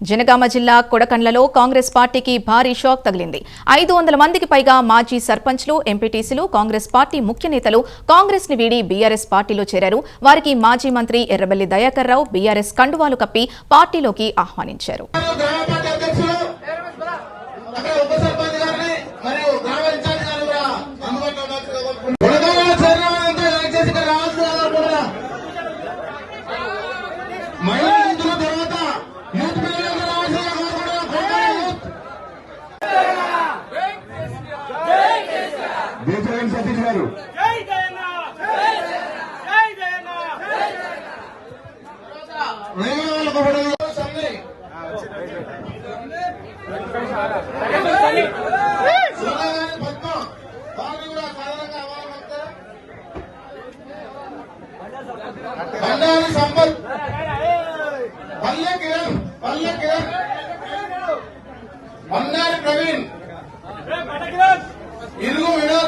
జనగామ జిల్లా కొడకండ్లలో కాంగ్రెస్ పార్టీకి భారీ షాక్ తగిలింది. ఐదు వందల మందికి పైగా మాజీ సర్పంచ్లు ఎంపీటీసీలు కాంగ్రెస్ పార్టీ ముఖ్య నేతలు కాంగ్రెస్ని వీడి బీఆర్ఎస్ పార్టీలో చేరారు. వారికి మాజీ మంత్రి ఎర్రబెల్లి దయాకర్ రావు బీఆర్ఎస్ కండువాలు కప్పి పార్టీలోకి ఆహ్వానించారు. గ్రామ పార్టీ బండారి సంపత్ పల్లె కిరణ్ పల్లె కిరణ్ బండారి ప్రవీణ్. ఇరుగు వినోద్.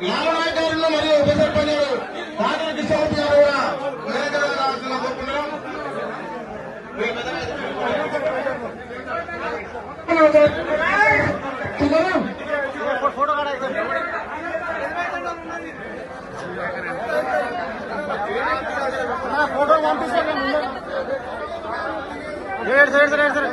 లాల్ గారు మరియు ఉప సర్పంచ్ గారు కిషోర్ గారు కూడా వేదికగా కోరుకుంటున్నాం. ఫోటో పంపిస్తాను సరే సరే సరే.